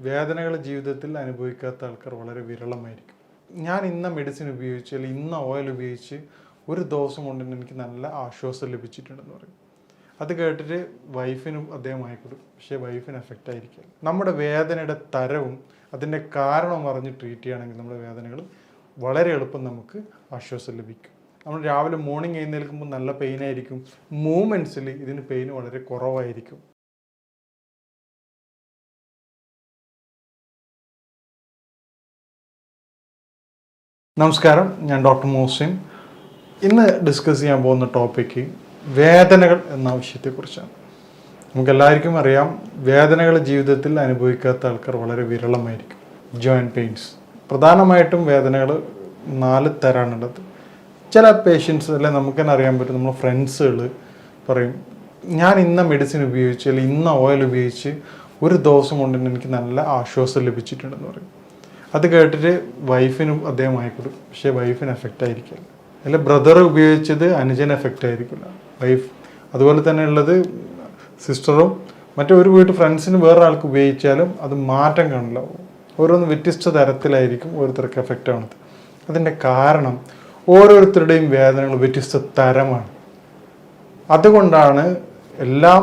വേദനകൾ ജീവിതത്തിൽ അനുഭവിക്കാത്ത ആൾക്കാർ വളരെ വിരളമായിരിക്കും. ഞാൻ ഇന്ന മെഡിസിൻ ഉപയോഗിച്ച് അല്ലെങ്കിൽ ഇന്ന ഓയിൽ ഉപയോഗിച്ച് ഒരു ദിവസം കൊണ്ട് തന്നെ എനിക്ക് നല്ല ആശ്വാസം ലഭിച്ചിട്ടുണ്ടെന്ന് പറയും. അത് കേട്ടിട്ട് വൈഫിനും അദ്ദേഹം ആയിക്കൊടുക്കും. പക്ഷേ വൈഫിന് എഫക്റ്റ് ആയിരിക്കും നമ്മുടെ വേദനയുടെ തരവും അതിന്റെ കാരണവും അറിഞ്ഞ് ട്രീറ്റ് ചെയ്യുകയാണെങ്കിൽ നമ്മുടെ വേദനകൾ വളരെ എളുപ്പം നമുക്ക് ആശ്വാസം ലഭിക്കും. നമ്മൾ രാവിലെ മോർണിംഗ് എഴുന്നേൽക്കുമ്പോൾ നല്ല പെയിനായിരിക്കും മൂമെന്റ്സിൽ ഇതിന് പെയിൻ വളരെ കുറവായിരിക്കും. നമസ്കാരം ഞാൻ ഡോക്ടർ മോസിൻ ഇന്ന് ഡിസ്കസ് ചെയ്യാൻ പോകുന്ന ടോപ്പിക്ക് വേദനകൾ എന്ന വിഷയത്തെക്കുറിച്ചാണ്. നമുക്കെല്ലാവർക്കും അറിയാം വേദനകൾ ജീവിതത്തിൽ അനുഭവിക്കാത്ത ആൾക്കാർ വളരെ വിരളമായിരിക്കും. ജോയിന്റ് പെയിൻസ് പ്രധാനമായിട്ടും വേദനകൾ നാല് തരാണുള്ളത്. ചില പേഷ്യൻസ് അല്ലെ നമുക്ക് തന്നെ അറിയാൻ പറ്റും നമ്മുടെ ഫ്രണ്ട്സുകൾ പറയും ഞാൻ ഇന്ന മെഡിസിൻ ഉപയോഗിച്ച് അല്ലെങ്കിൽ ഇന്ന ഓയിൽ ഉപയോഗിച്ച് ഒരു ദിവസം കൊണ്ട് എനിക്ക് നല്ല ആശ്വാസം ലഭിച്ചിട്ടുണ്ടെന്ന് പറയും. അത് കേട്ടിട്ട് വൈഫിനും അദ്ദേഹം ആയിക്കൊടുക്കും. പക്ഷേ വൈഫിന് എഫക്റ്റ് ആയിരിക്കില്ല. അല്ല ബ്രദർ ഉപയോഗിച്ചത് അനുജന് എഫക്റ്റ് ആയിരിക്കില്ല. വൈഫ് അതുപോലെ തന്നെ ഉള്ളത് സിസ്റ്ററും മറ്റേ ഒരു വീട്ട് ഫ്രണ്ട്സിന് വേറെ ആൾക്ക് ഉപയോഗിച്ചാലും അത് മാറ്റം കാണില്ല ഓരോന്ന് വ്യത്യസ്ത തരത്തിലായിരിക്കും ഓരോരുത്തർക്ക് എഫക്റ്റ് ആവുന്നത്. അതിന്റെ കാരണം ഓരോരുത്തരുടെയും വേദനകൾ വ്യത്യസ്ത തരമാണ്. അതുകൊണ്ടാണ് എല്ലാ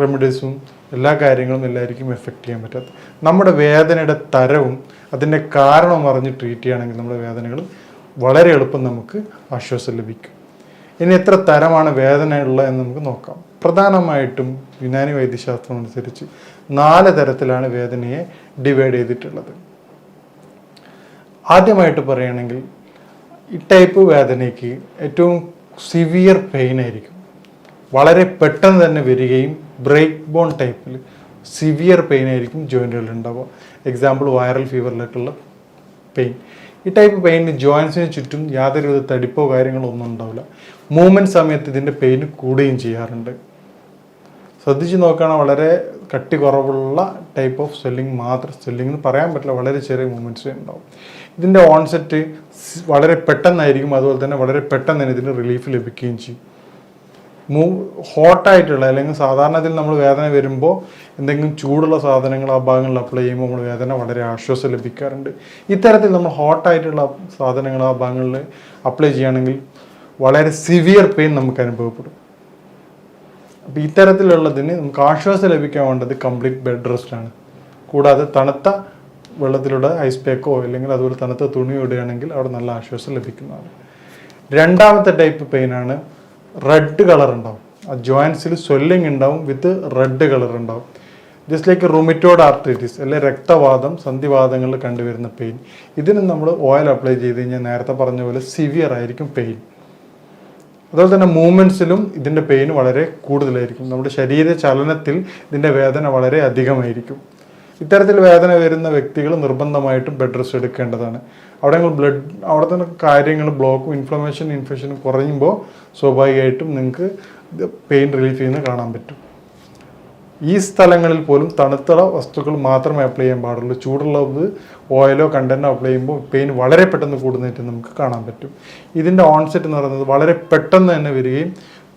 റെമഡീസും എല്ലാ കാര്യങ്ങളും എല്ലാവർക്കും എഫക്റ്റ് ചെയ്യാൻ പറ്റാത്ത നമ്മുടെ വേദനയുടെ തരവും അതിന്റെ കാരണം അറിഞ്ഞ് ട്രീറ്റ് ചെയ്യുകയാണെങ്കിൽ നമ്മുടെ വേദനകൾ വളരെ എളുപ്പം നമുക്ക് ആശ്വാസം ലഭിക്കും. ഇനി എത്ര തരമാണ് വേദനയുള്ള എന്ന് നമുക്ക് നോക്കാം. പ്രധാനമായിട്ടും യുനാനി വൈദ്യശാസ്ത്രം അനുസരിച്ച് നാല് തരത്തിലാണ് വേദനയെ ഡിവൈഡ് ചെയ്തിട്ടുള്ളത്. ആദ്യമായിട്ട് പറയുകയാണെങ്കിൽ ഈ ടൈപ്പ് വേദനയ്ക്ക് ഏറ്റവും സിവിയർ പെയിൻ ആയിരിക്കും. വളരെ പെട്ടെന്ന് തന്നെ വരികയും ബ്രേക്ക് ബോൺ ടൈപ്പിൽ സിവിയർ പെയിൻ ആയിരിക്കും ജോയിന്റുകളിൽ ഉണ്ടാവുക. എക്സാമ്പിൾ വൈറൽ ഫീവറിലേക്കുള്ള പെയിൻ ഈ ടൈപ്പ് പെയിനിന് ജോയിൻസിന് ചുറ്റും യാതൊരുവിധ തടിപ്പോ കാര്യങ്ങളോ ഒന്നും ഉണ്ടാവില്ല. മൂവ്മെന്റ് സമയത്ത് ഇതിന്റെ പെയിൻ കൂടുകയും ചെയ്യാറുണ്ട്. ശ്രദ്ധിച്ച് നോക്കുകയാണെങ്കിൽ വളരെ കട്ടി കുറവുള്ള ടൈപ്പ് ഓഫ് സ്വെല്ലിംഗ് മാത്രം സ്വെല്ലിംഗ് എന്ന് പറയാൻ പറ്റില്ല. വളരെ ചെറിയ മൂവ്മെന്റ്സ് ഉണ്ടാവും. ഇതിന്റെ ഓൺസെറ്റ് വളരെ പെട്ടെന്നായിരിക്കും. അതുപോലെ തന്നെ വളരെ പെട്ടെന്ന് തന്നെ ഇതിന് റിലീഫ് ലഭിക്കുകയും ചെയ്യും. മൂ ഹോട്ടായിട്ടുള്ള അല്ലെങ്കിൽ സാധാരണ ഇതിൽ നമ്മൾ വേദന വരുമ്പോൾ എന്തെങ്കിലും ചൂടുള്ള സാധനങ്ങൾ ആ ഭാഗങ്ങളിൽ അപ്ലൈ ചെയ്യുമ്പോൾ നമ്മൾ വേദന വളരെ ആശ്വാസം ലഭിക്കാറുണ്ട്. ഇത്തരത്തിൽ നമ്മൾ ഹോട്ടായിട്ടുള്ള സാധനങ്ങൾ ആ ഭാഗങ്ങളിൽ അപ്ലൈ ചെയ്യുകയാണെങ്കിൽ വളരെ സിവിയർ പെയിൻ നമുക്ക് അനുഭവപ്പെടും. അപ്പോൾ ഇത്തരത്തിലുള്ളതിന് നമുക്ക് ആശ്വാസം ലഭിക്കാൻ വേണ്ടത് കംപ്ലീറ്റ് ബെഡ് റെസ്റ്റ് ആണ്. കൂടാതെ തണുത്ത വെള്ളത്തിലൂടെ ഐസ് പാക്കോ അല്ലെങ്കിൽ അതുപോലെ തണുത്ത തുണിയോ ഇടുകയാണെങ്കിൽ അവിടെ നല്ല ആശ്വാസം ലഭിക്കുന്നതാണ്. രണ്ടാമത്തെ ടൈപ്പ് പെയിനാണ് റെഡ് കളർ ഉണ്ടാവും. ആ ജോയിൻസിൽ സ്വെല്ലിംഗ് ഉണ്ടാവും വിത്ത് റെഡ് കളർ ഉണ്ടാവും. ജസ്റ്റ് ലൈക്ക് റൂമിറ്റോഡ് ആർട്രൈറ്റിസ് അല്ലെ രക്തവാദം സന്ധിവാദങ്ങളിൽ കണ്ടുവരുന്ന പെയിൻ ഇതിന് നമ്മൾ ഓയിൽ അപ്ലൈ ചെയ്ത് കഴിഞ്ഞാൽ നേരത്തെ പറഞ്ഞ പോലെ സിവിയർ ആയിരിക്കും പെയിൻ അതുപോലെ തന്നെ മൂവ്മെന്റ്സിലും ഇതിന്റെ പെയിൻ വളരെ കൂടുതലായിരിക്കും. നമ്മുടെ ശരീര ചലനത്തിൽ ഇതിന്റെ വേദന വളരെ അധികമായിരിക്കും. ഇത്തരത്തിൽ വേദന വരുന്ന വ്യക്തികൾ നിർബന്ധമായിട്ടും ബെഡ് റെസ്റ്റ് എടുക്കേണ്ടതാണ്. അവിടെ ബ്ലഡ് അവിടെ തന്നെ കാര്യങ്ങൾ ബ്ലോക്കും ഇൻഫ്ലമേഷൻ ഇൻഫെക്ഷനും കുറയുമ്പോൾ സ്വാഭാവികമായിട്ടും നിങ്ങൾക്ക് പെയിൻ റിലീഫ് ചെയ്യുന്ന കാണാൻ പറ്റും. ഈ സ്ഥലങ്ങളിൽ പോലും തണുത്ത വസ്തുക്കൾ മാത്രമേ അപ്ലൈ ചെയ്യാൻ പാടുള്ളൂ. ചൂടുള്ളത് ഓയിലോ കണ്ടന്റോ അപ്ലൈ ചെയ്യുമ്പോൾ പെയിൻ വളരെ പെട്ടെന്ന് കൂടുന്നതായിട്ട് നമുക്ക് കാണാൻ പറ്റും. ഇതിന്റെ ഓൺസെറ്റ് എന്ന് പറയുന്നത് വളരെ പെട്ടെന്ന് തന്നെ വരികയും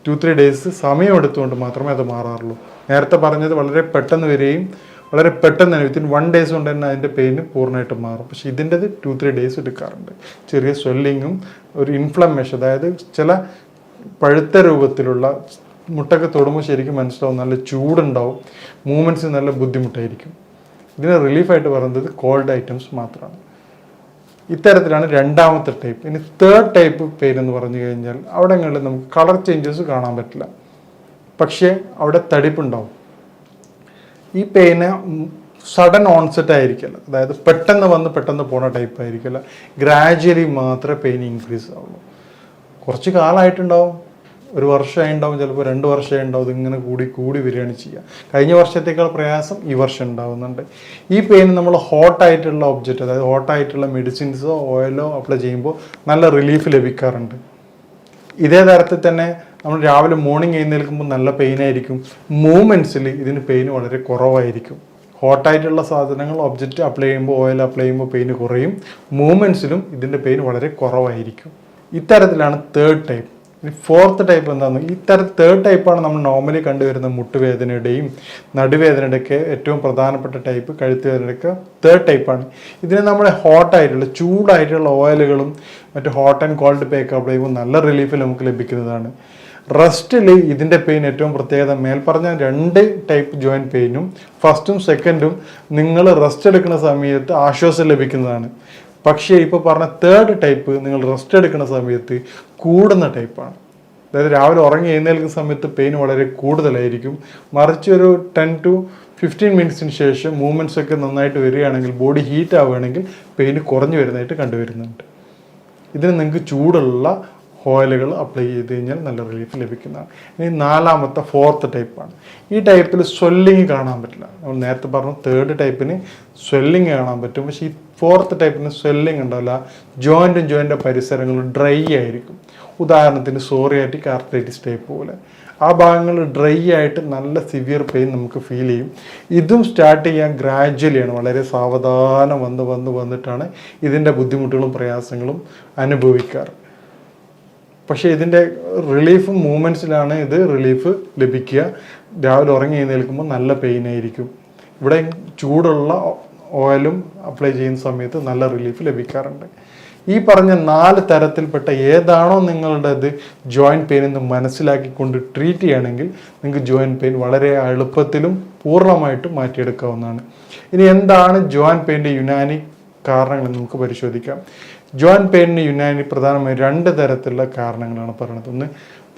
ടു ത്രീ ഡേയ്സ് സമയം എടുത്തുകൊണ്ട് മാത്രമേ അത് മാറാറുള്ളൂ. നേരത്തെ പറഞ്ഞത് വളരെ പെട്ടെന്ന് വരികയും വളരെ പെട്ടെന്ന് തന്നെ വിത്തിൻ വൺ ഡേയ്സ് കൊണ്ട് തന്നെ അതിന്റെ പെയിൻ പൂർണമായിട്ടും മാറും. പക്ഷേ ഇതിന്റെത് ടു ത്രീ ഡേയ്സ് എടുക്കാറുണ്ട്. ചെറിയ സ്വെല്ലിങ്ങും ഒരു ഇൻഫ്ലമേഷൻ അതായത് ചില പഴുത്ത രൂപത്തിലുള്ള മുട്ടൊക്കെ തൊടുമ്പോൾ ശരിക്കും മനസ്സിലാവും നല്ല ചൂടുണ്ടാവും മൂവ്മെന്റ്സ് നല്ല ബുദ്ധിമുട്ടായിരിക്കും. ഇതിന് റിലീഫായിട്ട് പറയുന്നത് കോൾഡ് ഐറ്റംസ് മാത്രമാണ്. ഇത്തരത്തിലാണ് രണ്ടാമത്തെ ടൈപ്പ് ഇനി തേർഡ് ടൈപ്പ് പെയിൻ എന്ന് പറഞ്ഞു കഴിഞ്ഞാൽ അവിടെങ്ങളിൽ നമുക്ക് കളർ ചേഞ്ചസ് കാണാൻ പറ്റില്ല. പക്ഷേ അവിടെ തടിപ്പുണ്ടാവും. ഈ പെയിന് സഡൻ ഓൺസെറ്റ് ആയിരിക്കില്ല അതായത് പെട്ടെന്ന് വന്ന് പെട്ടെന്ന് പോണ ടൈപ്പ് ആയിരിക്കില്ല ഗ്രാജ്വലി മാത്രമേ പെയിൻ ഇൻക്രീസ് ആവുള്ളൂ. കുറച്ച് കാലമായിട്ടുണ്ടാവും ഒരു വർഷമായി ഉണ്ടാവും ചിലപ്പോൾ രണ്ട് വർഷമായി ഉണ്ടാവും ഇതിങ്ങനെ കൂടി കൂടി വരികയാണ് ചെയ്യുക. കഴിഞ്ഞ വർഷത്തേക്കാൾ പ്രയാസം ഈ വർഷം ഉണ്ടാവുന്നുണ്ട്. ഈ പെയിൻ നമ്മൾ ഹോട്ടായിട്ടുള്ള ഒബ്ജക്റ്റ് അതായത് ഹോട്ടായിട്ടുള്ള മെഡിസിൻസോ ഓയിലോ അപ്ലൈ ചെയ്യുമ്പോൾ നല്ല റിലീഫ് ലഭിക്കാറുണ്ട്. ഇതേ തരത്തിൽ തന്നെ നമ്മൾ രാവിലെ മോർണിംഗ് എഴുന്നേൽക്കുമ്പോൾ നല്ല പെയിൻ ആയിരിക്കും. മൂവ്മെന്റ്സിൽ ഇതിന് പെയിൻ വളരെ കുറവായിരിക്കും. ഹോട്ടായിട്ടുള്ള സാധനങ്ങൾ ഒബ്ജക്റ്റ് അപ്ലൈ ചെയ്യുമ്പോൾ ഓയിൽ അപ്ലൈ ചെയ്യുമ്പോൾ പെയിൻ കുറയും. മൂവ്മെന്റ്സിലും ഇതിന്റെ പെയിൻ വളരെ കുറവായിരിക്കും. ഇത്തരത്തിലാണ് തേർഡ് ടൈപ്പ് ഫോർത്ത് ടൈപ്പ് എന്താണെന്ന് ഇത്തരം തേർഡ് ടൈപ്പാണ് നമ്മൾ നോർമലി കണ്ടുവരുന്ന മുട്ടുവേദനയുടെയും നടുവേദനയുടെയൊക്കെ ഏറ്റവും പ്രധാനപ്പെട്ട ടൈപ്പ് കഴുത്ത് വേദനയൊക്കെ തേർഡ് ടൈപ്പാണ് ഇതിന് നമ്മുടെ ഹോട്ടായിട്ടുള്ള ചൂടായിട്ടുള്ള ഓയിലുകളും മറ്റു hot and cold pack apply ചെയ്യുമ്പോൾ നല്ല റിലീഫ് നമുക്ക് ലഭിക്കുന്നതാണ്. റെസ്റ്റിൽ ഇതിന്റെ പെയിൻ ഏറ്റവും പ്രത്യേകത. മേൽപ്പറഞ്ഞ രണ്ട് ടൈപ്പ് ജോയിന്റ് പെയിനും ഫസ്റ്റും സെക്കൻഡും നിങ്ങൾ റെസ്റ്റ് എടുക്കുന്ന സമയത്ത് ആശ്വാസം ലഭിക്കുന്നതാണ്. പക്ഷേ ഇപ്പോൾ പറഞ്ഞ തേർഡ് ടൈപ്പ് നിങ്ങൾ റെസ്റ്റ് എടുക്കുന്ന സമയത്ത് കൂടുന്ന ടൈപ്പാണ് അതായത് രാവിലെ ഉറങ്ങി എഴുന്നേൽക്കുന്ന സമയത്ത് പെയിൻ വളരെ കൂടുതലായിരിക്കും. മറിച്ച് ഒരു ടെൻ ടു ഫിഫ്റ്റീൻ മിനിറ്റ്സിന് ശേഷം മൂവ്മെന്റ്സ് ഒക്കെ നന്നായിട്ട് വരികയാണെങ്കിൽ ബോഡി ഹീറ്റ് ആവുകയാണെങ്കിൽ പെയിൻ കുറഞ്ഞു വരുന്നതായിട്ട് കണ്ടുവരുന്നുണ്ട്. ഇതിന് നിങ്ങൾക്ക് ചൂടുള്ള ഓയിലുകൾ അപ്ലൈ ചെയ്ത് കഴിഞ്ഞാൽ നല്ല റിലീഫ് ലഭിക്കുന്നതാണ്. ഇനി നാലാമത്തെ ഫോർത്ത് ടൈപ്പാണ് ഈ ടൈപ്പിൽ സ്വെല്ലിങ് കാണാൻ പറ്റില്ല. നമ്മൾ നേരത്തെ പറഞ്ഞു തേർഡ് ടൈപ്പിന് സ്വെല്ലിങ് കാണാൻ പറ്റും. പക്ഷേ ഈ ഫോർത്ത് ടൈപ്പിന് സ്വെല്ലിങ് ഉണ്ടാവില്ല. ജോയിന്റും ജോയിന്റെ പരിസരങ്ങളും ഡ്രൈ ആയിരിക്കും. ഉദാഹരണത്തിന് സോറിയാറ്റിക് ആർത്രൈറ്റിസ് ടൈപ്പ് പോലെ. ആ ഭാഗങ്ങൾ ഡ്രൈ ആയിട്ട് നല്ല സിവിയർ പെയിൻ നമുക്ക് ഫീൽ ചെയ്യും. ഇതും സ്റ്റാർട്ട് ചെയ്യാൻ ഗ്രാജ്വലിയാണ് വളരെ സാവധാനം വന്ന് വന്ന് വന്നിട്ടാണ് ഇതിന്റെ ബുദ്ധിമുട്ടുകളും പ്രയാസങ്ങളും അനുഭവിക്കാറ്. പക്ഷേ ഇതിന്റെ റിലീഫ് മൂവ്മെന്റ്സിലാണ് ഇത് റിലീഫ് ലഭിക്കുക. രാവിലെ ഉറങ്ങി എഴുന്നേൽക്കുമ്പോൾ നല്ല പെയിൻ ആയിരിക്കും. ഇവിടെ ചൂടുള്ള ഓയിലും അപ്ലൈ ചെയ്യുന്ന സമയത്ത് നല്ല റിലീഫ് ലഭിക്കാറുണ്ട്. ഈ പറഞ്ഞ നാല് തരത്തിൽപ്പെട്ട ഏതാണോ നിങ്ങളുടെ ഇത് ജോയിന്റ് പെയിൻ എന്ന് മനസ്സിലാക്കിക്കൊണ്ട് ട്രീറ്റ് ചെയ്യുകയാണെങ്കിൽ നിങ്ങൾക്ക് ജോയിന്റ് പെയിൻ വളരെ എളുപ്പത്തിലും പൂർണമായിട്ടും മാറ്റിയെടുക്കാവുന്നതാണ്. ഇനി എന്താണ് ജോയിന്റ് പെയിന്റെ യുനാനി കാരണങ്ങൾ നമുക്ക് പരിശോധിക്കാം. ജോയിന്റ് പെയിനിന് യുനാനി പ്രധാനമായും രണ്ട് തരത്തിലുള്ള കാരണങ്ങളാണ് പറയുന്നത്. ഒന്ന്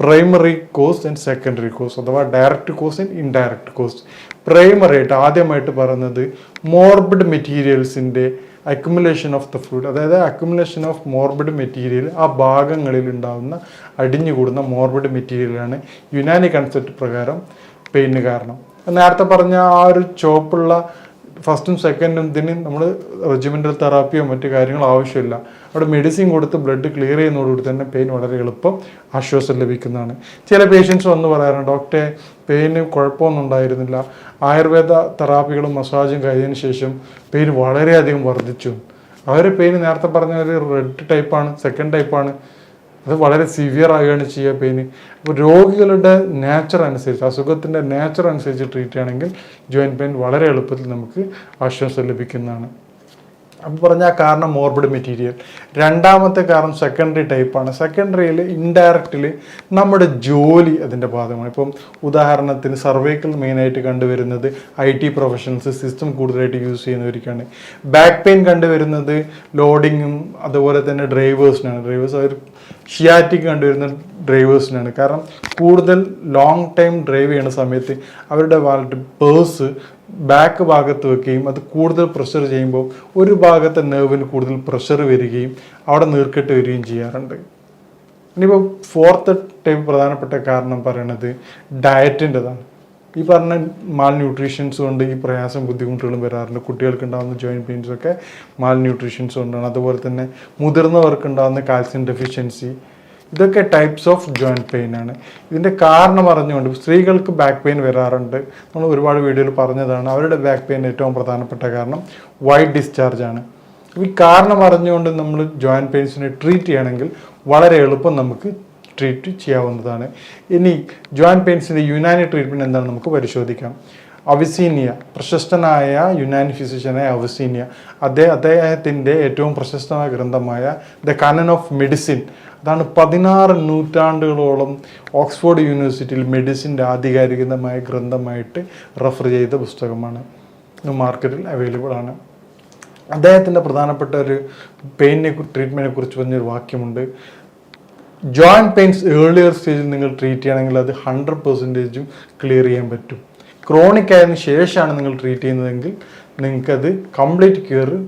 primary cause and secondary cause അഥവാ direct cause and indirect cause primary ആയിട്ട് ആദ്യമായിട്ട് പറയുന്നത് മോർബിഡ് മെറ്റീരിയൽസിന്റെ അക്യുമുലേഷൻ ഓഫ് ദ ഫ്ലൂഡ് അതായത് അക്യുമുലേഷൻ ഓഫ് മോർബിഡ് മെറ്റീരിയൽ ആ ഭാഗങ്ങളിൽ ഉണ്ടാകുന്ന അടിഞ്ഞുകൂടുന്ന മോർബിഡ് മെറ്റീരിയലാണ് യുനാനി കൺസെപ്റ്റ് പ്രകാരം പെയിന് കാരണം. നേരത്തെ പറഞ്ഞ ആ ഒരു ചോപ്പുള്ള ഫസ്റ്റും സെക്കൻഡും ഇതിന് നമ്മൾ റെജിമെന്റൽ തെറാപ്പിയോ മറ്റു കാര്യങ്ങളോ ആവശ്യമില്ല. അവിടെ മെഡിസിൻ കൊടുത്ത് ബ്ലഡ് ക്ലിയർ ചെയ്യുന്നതോടുകൂടി തന്നെ പെയിൻ വളരെ എളുപ്പം ആശ്വാസം ലഭിക്കുന്നതാണ്. ചില പേഷ്യൻസ് വന്ന് പറയാറുണ്ട് ഡോക്ടറെ പെയിന് കുഴപ്പമൊന്നും ഉണ്ടായിരുന്നില്ല. ആയുർവേദ തെറാപ്പികളും മസാജും കഴിഞ്ഞതിന് ശേഷം പെയിൻ വളരെയധികം വർദ്ധിച്ചു. അവർ പെയിൻ നേരത്തെ പറഞ്ഞ ഒരു റെഡ് ടൈപ്പാണ് സെക്കൻഡ് ടൈപ്പാണ് അത് വളരെ സിവിയർ ആകുകയാണ് ചെയ്യുക. പെയിന് അപ്പോൾ രോഗികളുടെ നേച്ചർ അനുസരിച്ച് അസുഖത്തിന്റെ നേച്ചർ അനുസരിച്ച് ട്രീറ്റ് ചെയ്യണമെങ്കിൽ ജോയിന്റ് പെയിൻ വളരെ എളുപ്പത്തിൽ നമുക്ക് ആശ്വാസം ലഭിക്കുന്നതാണ്. അപ്പോൾ പറഞ്ഞ ആ കാരണം മോർബിഡ് മെറ്റീരിയൽ രണ്ടാമത്തെ കാരണം സെക്കൻഡറി ടൈപ്പാണ് സെക്കൻഡറിയിൽ ഇൻഡയറക്റ്റിൽ നമ്മുടെ ജോലി അതിന്റെ ഭാഗമാണ്. ഇപ്പം ഉദാഹരണത്തിന് സർവൈക്കൽ മെയിനായിട്ട് കണ്ടുവരുന്നത് ഐ ടി പ്രൊഫഷണൽസ് സിസ്റ്റം കൂടുതലായിട്ട് യൂസ് ചെയ്യുന്നവർക്കാണ് ബാക്ക് പെയിൻ കണ്ടുവരുന്നത് ലോഡിങ്ങും അതുപോലെ തന്നെ ഡ്രൈവേഴ്സിനാണ് ഡ്രൈവേഴ്സ് അവർ ഷിയാറ്റിക് കണ്ടുവരുന്ന ഡ്രൈവേഴ്സിനാണ് കാരണം കൂടുതൽ ലോങ് ടൈം ഡ്രൈവ് ചെയ്യുന്ന സമയത്ത് അവരുടെ വാലറ്റ് പേഴ്സ് ബാക്ക് ഭാഗത്ത് വെക്കുകയും അത് കൂടുതൽ പ്രഷർ ചെയ്യുമ്പോൾ ഒരു ഭാഗത്തെ നെർവിന് കൂടുതൽ പ്രഷർ വരികയും അവിടെ നീർക്കെട്ട് വരികയും ചെയ്യാറുണ്ട്. ഇനിയിപ്പോൾ ഫോർത്ത് ടൈപ്പ് പ്രധാനപ്പെട്ട കാരണം പറയണത് ഡയറ്റിന്റെതാണ് ഈ പറഞ്ഞ മാൽ ന്യൂട്രീഷൻസ് കൊണ്ട് ഈ പ്രയാസം ബുദ്ധിമുട്ടുകളും വരാറുണ്ട്. കുട്ടികൾക്ക് ഉണ്ടാകുന്ന ജോയിന്റ് പെയിൻസ് ഒക്കെ മാൽ ന്യൂട്രീഷൻസ് കൊണ്ടാണ്. അതുപോലെ തന്നെ മുതിർന്നവർക്ക് ഉണ്ടാകുന്ന കാൽസ്യം ഡെഫിഷ്യൻസി ഇതൊക്കെ ടൈപ്സ് ഓഫ് ജോയിന്റ് പെയിൻ ആണ്. ഇതിന്റെ കാരണം അറിഞ്ഞുകൊണ്ട് സ്ത്രീകൾക്ക് ബാക്ക് പെയിൻ വരാറുണ്ട്. നമ്മൾ ഒരുപാട് വീഡിയോയിൽ പറഞ്ഞതാണ്. അവരുടെ ബാക്ക് പെയിൻ ഏറ്റവും പ്രധാനപ്പെട്ട കാരണം വൈറ്റ് ഡിസ്ചാർജ് ആണ്. ഈ കാരണം അറിഞ്ഞുകൊണ്ട് നമ്മൾ ജോയിന്റ് പെയിൻസിനെ ട്രീറ്റ് ചെയ്യണമെങ്കിൽ വളരെ എളുപ്പം നമുക്ക് ട്രീറ്റ് ചെയ്യാവുന്നതാണ്. ഇനി ജോയിന്റ് പെയിൻസിന്റെ യുനാനി ട്രീറ്റ്മെന്റ് എന്താണ് നമുക്ക് പരിശോധിക്കാം. അവിസീനിയ പ്രശസ്തനായ യുനാനി ഫിസിഷ്യനായ അവസീനിയ. അദ്ദേഹം അദ്ദേഹത്തിന്റെ ഏറ്റവും പ്രശസ്തമായ ഗ്രന്ഥമായ ദ കാനൻ ഓഫ് മെഡിസിൻ. അതാണ് പതിനാറ് നൂറ്റാണ്ടുകളോളം ഓക്സ്ഫോർഡ് യൂണിവേഴ്സിറ്റിയിൽ മെഡിസിന്റെ ആധികാരികമായ ഗ്രന്ഥമായിട്ട് റെഫർ ചെയ്ത പുസ്തകമാണ്. മാർക്കറ്റിൽ അവൈലബിൾ ആണ്. അദ്ദേഹത്തിന്റെ പ്രധാനപ്പെട്ട ഒരു പെയിനെ ട്രീറ്റ്മെന്റിനെ കുറിച്ച് പറഞ്ഞൊരു വാക്യമുണ്ട്. ജോയിന്റ് പെയിൻസ് ഏർലിയർ സ്റ്റേജിൽ നിങ്ങൾ ട്രീറ്റ് ചെയ്യണമെങ്കിൽ അത് ഹൺഡ്രഡ് പെർസെന്റേജും ക്ലിയർ ചെയ്യാൻ പറ്റും. ക്രോണിക് ആയതിനു ശേഷമാണ് നിങ്ങൾ ട്രീറ്റ് ചെയ്യുന്നതെങ്കിൽ നിങ്ങൾക്കത് കംപ്ലീറ്റ് ക്യൂർ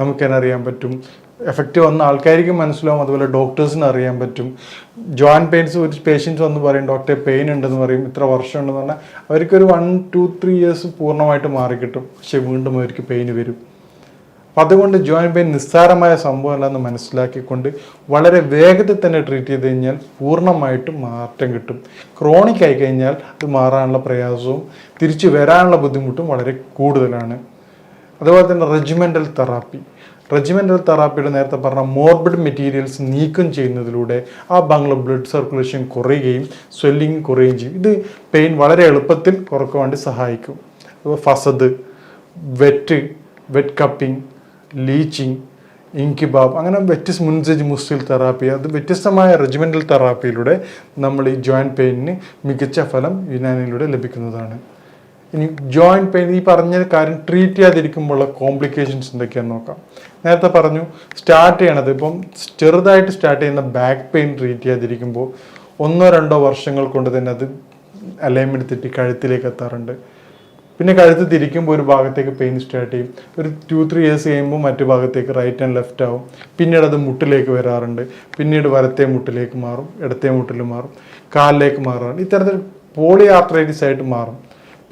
നമുക്കെന്നെ അറിയാൻ പറ്റും. എഫക്റ്റ് വന്ന ആൾക്കാർക്ക് മനസ്സിലാവും. അതുപോലെ ഡോക്ടേഴ്സിന് അറിയാൻ പറ്റും. ജോയിൻ പെയിൻസ് ഒരു പേഷ്യൻസ് വന്ന് പറയും ഡോക്ടറെ പെയിൻ ഉണ്ടെന്ന് പറയും. ഇത്ര വർഷം ഉണ്ടെന്ന് പറഞ്ഞാൽ അവർക്കൊരു വൺ ടു ത്രീ ഇയേഴ്സ് പൂർണമായിട്ട് മാറിക്കിട്ടും. പക്ഷെ വീണ്ടും അവർക്ക് പെയിൻ വരും. അപ്പം അതുകൊണ്ട് ജോയിന്റ് പെയിൻ നിസ്സാരമായ സംഭവമല്ലെന്ന് മനസ്സിലാക്കിക്കൊണ്ട് വളരെ വേഗത്തിൽ തന്നെ ട്രീറ്റ് ചെയ്ത് കഴിഞ്ഞാൽ പൂർണമായിട്ടും മാറ്റം കിട്ടും. ക്രോണിക് ആയി കഴിഞ്ഞാൽ അത് മാറാനുള്ള പ്രയാസവും തിരിച്ചു വരാനുള്ള ബുദ്ധിമുട്ടും വളരെ കൂടുതലാണ്. അതുപോലെ തന്നെ റെജിമെന്റൽ തെറാപ്പി റെജിമെന്റൽ തെറാപ്പിയുടെ നേരത്തെ പറഞ്ഞ മോർബിഡ് മെറ്റീരിയൽസ് നീക്കം ചെയ്യുന്നതിലൂടെ ആ ബംഗ്ല ബ്ലഡ് സർക്കുലേഷൻ കുറയുകയും സ്വെല്ലിങ് കുറയുകയും ചെയ്യും. ഇത് പെയിൻ വളരെ എളുപ്പത്തിൽ കുറയ്ക്കാൻ വേണ്ടി സഹായിക്കും. അപ്പോൾ ഫസദ് വെറ്റ് വെറ്റ് കപ്പിംഗ് ലീച്ചിങ് ഇൻകിബാബ് അങ്ങനെ വ്യത്യസ്ത മുൻസേജ് മുസ്റ്റിൽ തെറാപ്പി അത് വ്യത്യസ്തമായ റെജിമെന്റൽ തെറാപ്പിയിലൂടെ നമ്മൾ ഈ ജോയിന്റ് പെയിനിന് മികച്ച ഫലം യുനാനിലൂടെ ലഭിക്കുന്നതാണ്. ഇനി ജോയിന്റ് പെയിൻ ഈ പറഞ്ഞ കാര്യം ട്രീറ്റ് ചെയ്യാതിരിക്കുമ്പോഴുള്ള കോംപ്ലിക്കേഷൻസ് എന്തൊക്കെയാണെന്ന് നോക്കാം. നേരത്തെ പറഞ്ഞു സ്റ്റാർട്ട് ചെയ്യണത് ഇപ്പം ചെറുതായിട്ട് സ്റ്റാർട്ട് ചെയ്യുന്ന ബാക്ക് പെയിൻ ട്രീറ്റ് ചെയ്യാതിരിക്കുമ്പോൾ ഒന്നോ രണ്ടോ വർഷങ്ങൾ കൊണ്ട് തന്നെ അത് അലൈൻമെന്റ് തെറ്റി കഴുത്തിലേക്ക് എത്താറുണ്ട്. പിന്നെ കഴുത്ത് തിരിക്കുമ്പോൾ ഒരു ഭാഗത്തേക്ക് പെയിൻ സ്റ്റാർട്ട് ചെയ്യും. ഒരു ടു ത്രീ ഇയേഴ്സ് കഴിയുമ്പോൾ മറ്റു ഭാഗത്തേക്ക് റൈറ്റ് ആൻഡ് ലെഫ്റ്റ് ആവും. പിന്നീട് അത് മുട്ടിലേക്ക് വരാറുണ്ട്. പിന്നീട് വലത്തെ മുട്ടിലേക്ക് മാറും ഇടത്തെ മുട്ടിൽ മാറും കാലിലേക്ക് മാറാറുണ്ട്. ഇത്തരത്തിൽ പോളി ആർത്രൈറ്റിസ് ആയിട്ട് മാറും.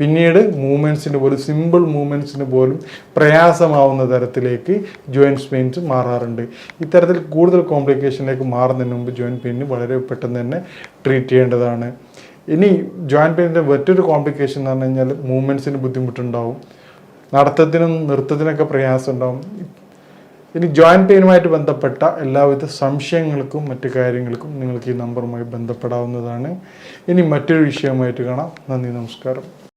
പിന്നീട് മൂവ്മെന്റ്സിന് പോലും സിമ്പിൾ മൂവ്മെന്റ്സിന് പോലും പ്രയാസമാവുന്ന തരത്തിലേക്ക് ജോയിന്റ് പെയിൻസ് മാറാറുണ്ട്. ഇത്തരത്തിൽ കൂടുതൽ കോംപ്ലിക്കേഷനിലേക്ക് മാറുന്നതിന് മുമ്പ് ജോയിന്റ് പെയിന് വളരെ പെട്ടെന്ന് തന്നെ ട്രീറ്റ് ചെയ്യേണ്ടതാണ്. ഇനി ജോയിന്റ് പെയിന്റെ മറ്റൊരു കോംപ്ലിക്കേഷൻ എന്ന് പറഞ്ഞു കഴിഞ്ഞാൽ മൂവ്മെന്റ്സിന് ബുദ്ധിമുട്ടുണ്ടാവും. നടത്തത്തിനും നൃത്തത്തിനൊക്കെ പ്രയാസം ഉണ്ടാവും ഇനി ജോയിന്റ് പെയിനുമായിട്ട് ബന്ധപ്പെട്ട എല്ലാവിധ സംശയങ്ങൾക്കും മറ്റു കാര്യങ്ങൾക്കും നിങ്ങൾക്ക് ഈ നമ്പറുമായി ബന്ധപ്പെടാവുന്നതാണ്. ഇനി മറ്റൊരു വിഷയവുമായിട്ട് കാണാം. നന്ദി നമസ്കാരം.